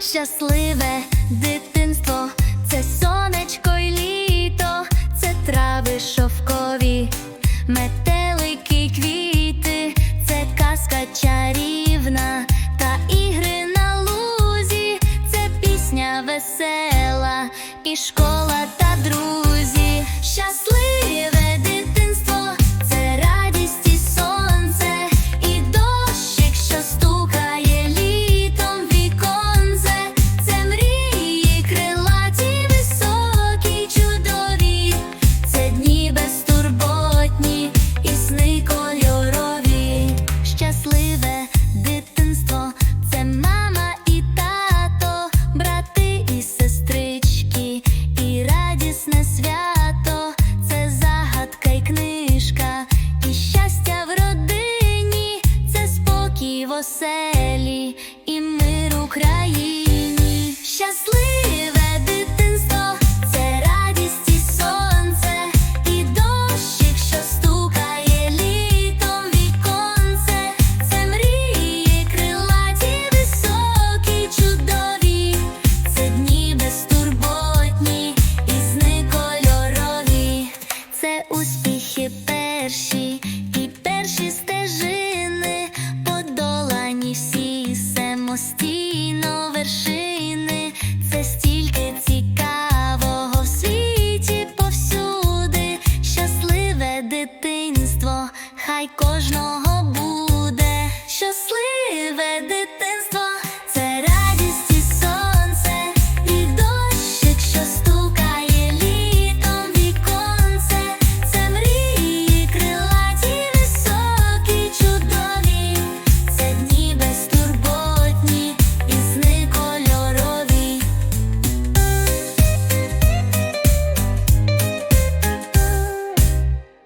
щасливе дитинство, це сонечко й літо, це трави шовкові, метелики квіти, це казка чарівна та ігри на лузі, це пісня весела і школа та друзі. чудесне свято, це загадка й книжка, і щастя в родині, це спокій в оселі, і мир Україні. Горіхи перші і перші стежини, подолані всі самостійно вершини, це стільки цікавого в світі повсюди, щасливе дитинство, хай кожного буде, щасливе дитинство.